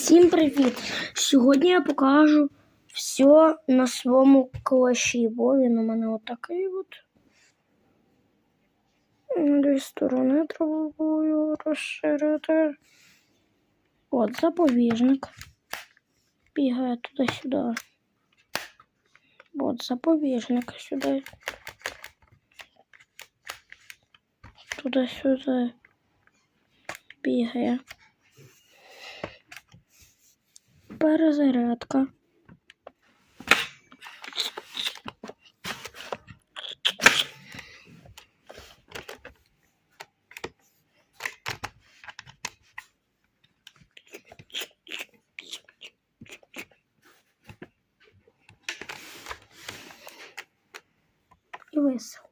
Всім привіт! Сьогодні я покажу все на своєму клаші, бо він у мене отакий от. На дві сторони треба було його розширити. От запобіжник. Бігає туди-сюди. От запобіжник сюди. Туди-сюди. Бігає. Пара зарядка И высыл.